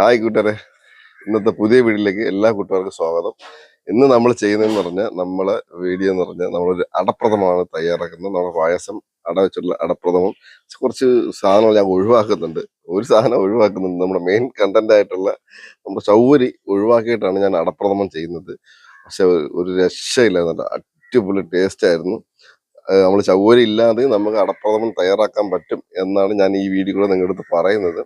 Hi കൂട്ടരെ ഇന്നത്തെ പുതിയ വീഡിയോയിലേക്ക് എല്ലാ കൂട്ടുകാർക്കും സ്വാഗതം. ഇന്ന് നമ്മൾ ചെയ്യുന്നതെന്ന് പറഞ്ഞാൽ നമ്മളെ വീഡിയോ എന്ന് പറഞ്ഞാൽ നമ്മളൊരു അടപ്രഥമാണ് തയ്യാറാക്കുന്നത്. നമ്മുടെ പായസം അട വെച്ചുള്ള അടപ്രഥമം. കുറച്ച് സാധനങ്ങൾ ഞാൻ ഒഴിവാക്കുന്നുണ്ട്. ഒരു സാധനം ഒഴിവാക്കുന്നുണ്ട്. നമ്മുടെ മെയിൻ കണ്ടന്റ് ആയിട്ടുള്ള നമ്മുടെ ചൗവരി ഒഴിവാക്കിയിട്ടാണ് ഞാൻ അടപ്രഥമം ചെയ്യുന്നത്. പക്ഷെ ഒരു രക്ഷയില്ല നല്ല അടിപൊളി ടേസ്റ്റ് ആയിരുന്നു. നമ്മൾ ചൗവരി ഇല്ലാതെ നമുക്ക് അടപ്രഥമം തയ്യാറാക്കാൻ പറ്റും എന്നാണ് ഞാൻ ഈ വീഡിയോ നിങ്ങളുടെ അടുത്ത് പറയുന്നത്.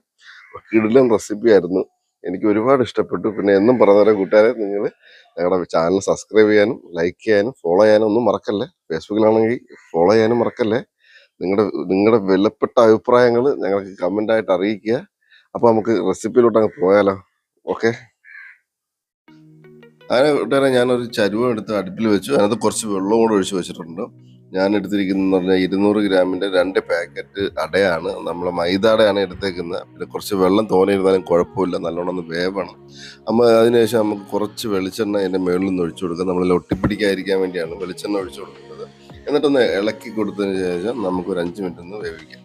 കിടിലൻ റെസിപ്പി ആയിരുന്നു. എനിക്ക് ഒരുപാട് ഇഷ്ടപ്പെട്ടു. പിന്നെ എന്നും പറഞ്ഞുതരാം കൂട്ടുകാരെ നിങ്ങൾ ഞങ്ങളുടെ ചാനൽ സബ്സ്ക്രൈബ് ചെയ്യാനും ലൈക്ക് ചെയ്യാനും ഫോളോ ചെയ്യാനും ഒന്നും മറക്കല്ലേ? ഫേസ്ബുക്കിലാണെങ്കിൽ ഫോളോ ചെയ്യാനും മറക്കല്ലേ? നിങ്ങളുടെ നിങ്ങളുടെ വിലപ്പെട്ട അഭിപ്രായങ്ങൾ ഞങ്ങൾക്ക് കമന്റായിട്ട് അറിയിക്കുക. അപ്പോൾ നമുക്ക് റെസിപ്പിയിലോട്ട് അങ്ങ് പോയാലോ? ഓക്കെ അങ്ങനെ കൂട്ടുകാരെ ഞാനൊരു ചരുവം എടുത്ത് അടുപ്പിൽ വെച്ചു. അതിനകത്ത് കുറച്ച് വെള്ളം കൂടെ ഒഴിച്ച് വെച്ചിട്ടുണ്ട്. ഞാൻ എടുത്തിരിക്കുന്നതെന്ന് പറഞ്ഞാൽ ഇരുന്നൂറ് ഗ്രാമിന്റെ രണ്ട് പാക്കറ്റ് അടയാണ്. നമ്മൾ മൈദ അടയാണ് എടുത്തേക്കുന്നത്. പിന്നെ കുറച്ച് വെള്ളം തോന്നിയിരുന്നാലും കുഴപ്പമില്ല. നല്ലോണം ഒന്ന് വേവണം. നമ്മൾ അതിനുശേഷം നമുക്ക് കുറച്ച് വെളിച്ചെണ്ണ അതിന്റെ മുകളിൽ നിന്ന് ഒഴിച്ചു കൊടുക്കുക നമ്മൾ ഒട്ടിപ്പിടിക്കാതിരിക്കാൻ വേണ്ടിയാണ് വെളിച്ചെണ്ണ ഒഴിച്ചു കൊടുക്കുന്നത്. എന്നിട്ടൊന്ന് ഇളക്കി കൊടുത്തതിന് ശേഷം നമുക്കൊരു അഞ്ച് മിനിറ്റ് ഒന്ന് വേവിക്കാം.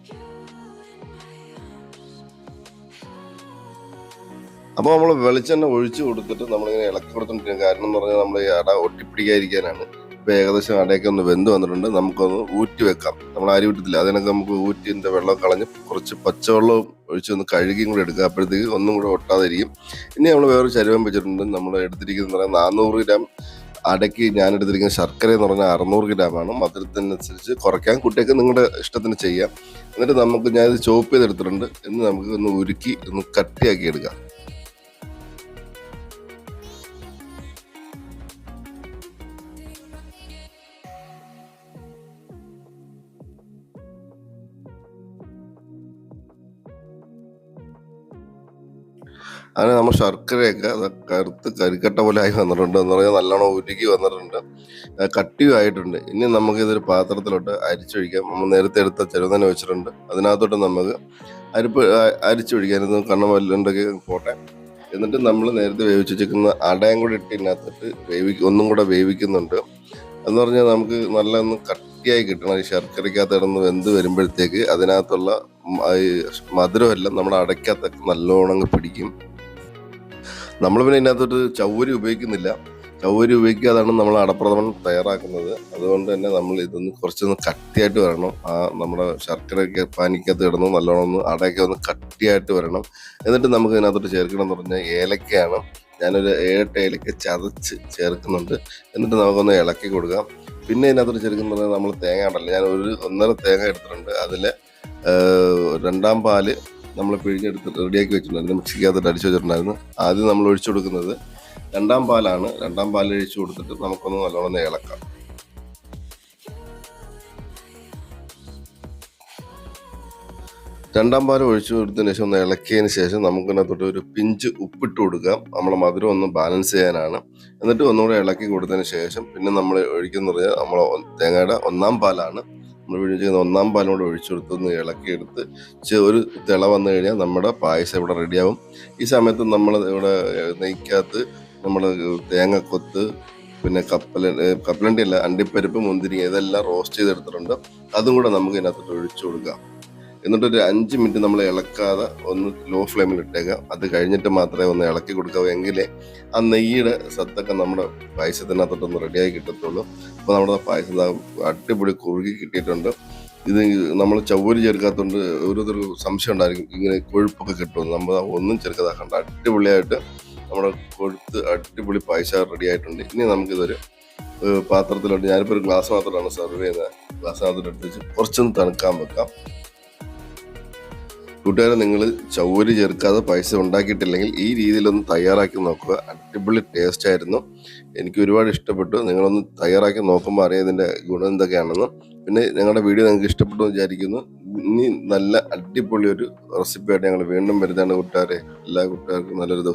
അപ്പോൾ നമ്മൾ വെളിച്ചെണ്ണ ഒഴിച്ചു കൊടുത്തിട്ട് നമ്മളിങ്ങനെ ഇളക്കി കൊടുത്തോണ്ടിരിക്കുന്ന കാരണം എന്ന് പറഞ്ഞാൽ നമ്മൾ അട ഒട്ടിപ്പിടിക്കാതിരിക്കാനാണ്. ഇപ്പോൾ ഏകദേശം അടയൊക്കെ ഒന്ന് വെന്ത് വന്നിട്ടുണ്ട്. നമുക്കൊന്ന് ഊറ്റി വെക്കാം. നമ്മൾ അരി വിട്ടത്തില്ല അതിനൊക്കെ നമുക്ക് ഊറ്റിന്റെ വെള്ളം കളഞ്ഞ് കുറച്ച് പച്ചവെള്ളം ഒഴിച്ച് ഒന്ന് കഴുകിയും കൂടെ എടുക്കുക അപ്പോഴത്തേക്ക് ഒന്നും കൂടെ ഒട്ടാതിരിക്കും. ഇനി നമ്മൾ വേറൊരു ചരുവം വെച്ചിട്ടുണ്ട്. നമ്മൾ എടുത്തിരിക്കുന്നത് പറഞ്ഞാൽ നാനൂറ് ഗ്രാം അടയ്ക്ക് ഞാൻ എടുത്തിരിക്കുന്ന ശർക്കര എന്ന് പറഞ്ഞാൽ അറുന്നൂറ് ഗ്രാമാണ് മധുരത്തിനനുസരിച്ച് കുറയ്ക്കാൻ കുട്ടിയൊക്കെ നിങ്ങളുടെ ഇഷ്ടത്തിന് ചെയ്യാം. എന്നിട്ട് നമുക്ക് ഞാനിത് ചോപ്പ് ചെയ്തെടുത്തിട്ടുണ്ട്. എന്ന് നമുക്ക് ഒന്ന് ഉരുക്കി ഒന്ന് കട്ടിയാക്കി എടുക്കാം. അങ്ങനെ നമ്മൾ ശർക്കരയൊക്കെ കറുത്ത് കരിക്കട്ട പോലെ ആയി വന്നിട്ടുണ്ട് എന്ന് പറഞ്ഞാൽ നല്ലോണം ഉരുക്കി വന്നിട്ടുണ്ട്. കട്ടിയും ആയിട്ടുണ്ട് ഇനി നമുക്ക് ഇതൊരു പാത്രത്തിലോട്ട് അരിച്ചൊഴിക്കാം. നമ്മൾ നേരത്തെ എടുത്ത ചെറുതന്നെ വെച്ചിട്ടുണ്ട്. അതിനകത്തോട്ട് നമുക്ക് അരിപ്പ് അരിച്ചൊഴിക്കാൻ ഇത് കണ്ണം പോട്ടെ. എന്നിട്ട് നമ്മൾ നേരത്തെ വേവിച്ച് വെച്ചിരിക്കുന്ന അടയും കൂടി ഇട്ട് ഇതിനകത്തിട്ട് വേവി ഒന്നും കൂടെ വേവിക്കുന്നുണ്ട്. എന്ന് പറഞ്ഞാൽ നമുക്ക് നല്ല ഒന്ന് കട്ടിയായി കിട്ടണം. ഈ ശർക്കരയ്ക്കകത്ത് ഇടന്ന് വെന്ത് വരുമ്പോഴത്തേക്ക് അതിനകത്തുള്ള മധുരമെല്ലാം നമ്മുടെ അടയ്ക്കകത്തൊക്കെ നല്ലോണം പിടിക്കും. നമ്മൾ പിന്നെ ഇതിനകത്തോട്ട് ചൗവരി ഉപയോഗിക്കുന്നില്ല. ചൗവരി ഉപയോഗിക്കാതാണ് നമ്മൾ അടപ്രഥമൻ തയ്യാറാക്കുന്നത്. അതുകൊണ്ട് തന്നെ നമ്മൾ ഇതൊന്ന് കുറച്ചൊന്ന് കട്ടിയായിട്ട് വരണം. ആ നമ്മുടെ ശർക്കരയ്ക്ക് പാനിക്കകത്ത് കിടന്ന് നല്ലോണം ഒന്ന് അടയൊക്കെ ഒന്ന് കട്ടിയായിട്ട് വരണം. എന്നിട്ട് നമുക്ക് ഇതിനകത്തോട്ട് ചേർക്കണം എന്ന് പറഞ്ഞാൽ ഏലക്കയാണ്. ഞാനൊരു ഏഴെട്ട് ഏലക്ക ചതച്ച് ചേർക്കുന്നുണ്ട്. എന്നിട്ട് നമുക്കൊന്ന് ഇളക്കി കൊടുക്കാം. പിന്നെ ഇതിനകത്തൊരു ശരിക്കും പറഞ്ഞാൽ നമ്മൾ തേങ്ങ ഉണ്ടല്ലോ ഞാൻ ഒരു ഒന്നര തേങ്ങ എടുത്തിട്ടുണ്ട്. അതിൽ രണ്ടാം പാൽ നമ്മൾ പിഴിഞ്ഞെടുത്ത് റെഡിയാക്കി വെച്ചിട്ടുണ്ടായിരുന്നു. മിക്സിക്കകത്തോട്ട് അടിച്ചു വെച്ചിട്ടുണ്ടായിരുന്നു. ആദ്യം നമ്മൾ ഒഴിച്ചു കൊടുക്കുന്നത് രണ്ടാം പാലാണ്. രണ്ടാം പാൽ ഒഴിച്ചു കൊടുത്തിട്ട് നമുക്കൊന്ന് നല്ലോണം ഇളക്കാം. രണ്ടാം പാൽ ഒഴിച്ചു കൊടുത്തതിന് ശേഷം ഒന്ന് ഇളക്കിയതിന് ശേഷം നമുക്കിനകത്തോട്ട് ഒരു പിഞ്ച് ഉപ്പിട്ട് കൊടുക്കാം. നമ്മളെ മധുരം ഒന്ന് ബാലൻസ് ചെയ്യാനാണ്. എന്നിട്ട് ഒന്നുകൂടെ ഇളക്കി കൊടുത്തതിന് ശേഷം പിന്നെ നമ്മൾ ഒഴിക്കുന്ന പറഞ്ഞാൽ നമ്മളെ തേങ്ങയുടെ ഒന്നാം പാലാണ്. നമ്മൾ ഒഴിച്ചിരിക്കുന്ന ഒന്നാം പാലും കൂടെ ഒഴിച്ചു കൊടുത്തൊന്ന് ഇളക്കിയെടുത്ത് ഒരു തിള വന്നു കഴിഞ്ഞാൽ നമ്മുടെ പായസം ഇവിടെ റെഡിയാവും. ഈ സമയത്ത് നമ്മൾ ഇവിടെ നെയ്ക്കകത്ത് നമ്മൾ തേങ്ങ കൊത്ത് പിന്നെ കപ്പല കപ്പലണ്ടി അല്ല അണ്ടിപ്പരിപ്പ് മുന്തിരി ഇതെല്ലാം റോസ്റ്റ് ചെയ്തെടുത്തിട്ടുണ്ട്. അതും കൂടെ നമുക്ക് ഇതിനകത്തോട്ട് ഒഴിച്ചു കൊടുക്കാം. എന്നിട്ടൊരു അഞ്ച് മിനിറ്റ് നമ്മൾ ഇളക്കാതെ ഒന്ന് ലോ ഫ്ലെയിമിൽ ഇട്ടേക്കുക അത് കഴിഞ്ഞിട്ട് മാത്രമേ ഒന്ന് ഇളക്കി കൊടുക്കാവൂ. എങ്കിലേ ആ നെയ്യുടെ സത്തൊക്കെ നമ്മുടെ പായസത്തിനകത്തോട്ടൊന്ന് റെഡിയായി കിട്ടത്തുള്ളൂ. അപ്പോൾ നമ്മുടെ പായസം അടിപൊളി കുറുകി കിട്ടിയിട്ടുണ്ട്. ഇത് നമ്മൾ ചവ്വരി ചേർക്കാത്തതുകൊണ്ട് ഓരോരുത്തർ സംശയം ഉണ്ടായിരിക്കും. ഇങ്ങനെ കൊഴുപ്പൊക്കെ കിട്ടുമെന്ന് നമ്മൾ ഒന്നും ചേർക്കാതാക്കണ്ട. അടിപൊളിയായിട്ട് നമ്മുടെ കൊഴുത്ത് അടിപൊളി പായസം റെഡി ആയിട്ടുണ്ട്. ഇനി നമുക്കിതൊരു പാത്രത്തിലോട്ട് ഞാനിപ്പോൾ ഒരു ഗ്ലാസ് മാത്രമാണ് സെർവ് ചെയ്യുന്നത്. ഗ്ലാസ് മാത്രം എടുത്ത് വെച്ച് കുറച്ചൊന്ന് തണുക്കാൻ വെക്കാം. കൂട്ടുകാരെ നിങ്ങൾ ചവ്വരി ചേർക്കാതെ പൈസ ഉണ്ടാക്കിയിട്ടില്ലെങ്കിൽ ഈ രീതിയിലൊന്ന് തയ്യാറാക്കി നോക്കുക. അടിപൊളി ടേസ്റ്റ് ആയിരുന്നു. എനിക്ക് ഒരുപാട് ഇഷ്ടപ്പെട്ടു. നിങ്ങളൊന്ന് തയ്യാറാക്കി നോക്കുമ്പോൾ അറിയാം ഇതിന്റെ ഗുണം എന്തൊക്കെയാണെന്ന്. പിന്നെ ഞങ്ങളുടെ വീഡിയോ നിങ്ങൾക്ക് ഇഷ്ടപ്പെട്ടു വിചാരിക്കുന്നു. ഇനി നല്ല അടിപൊളി ഒരു റെസിപ്പി ആയിട്ട് ഞങ്ങൾ വീണ്ടും വരുന്നതാണ് കൂട്ടുകാരെ. എല്ലാ കൂട്ടുകാർക്കും നല്ലൊരു ദിവസം.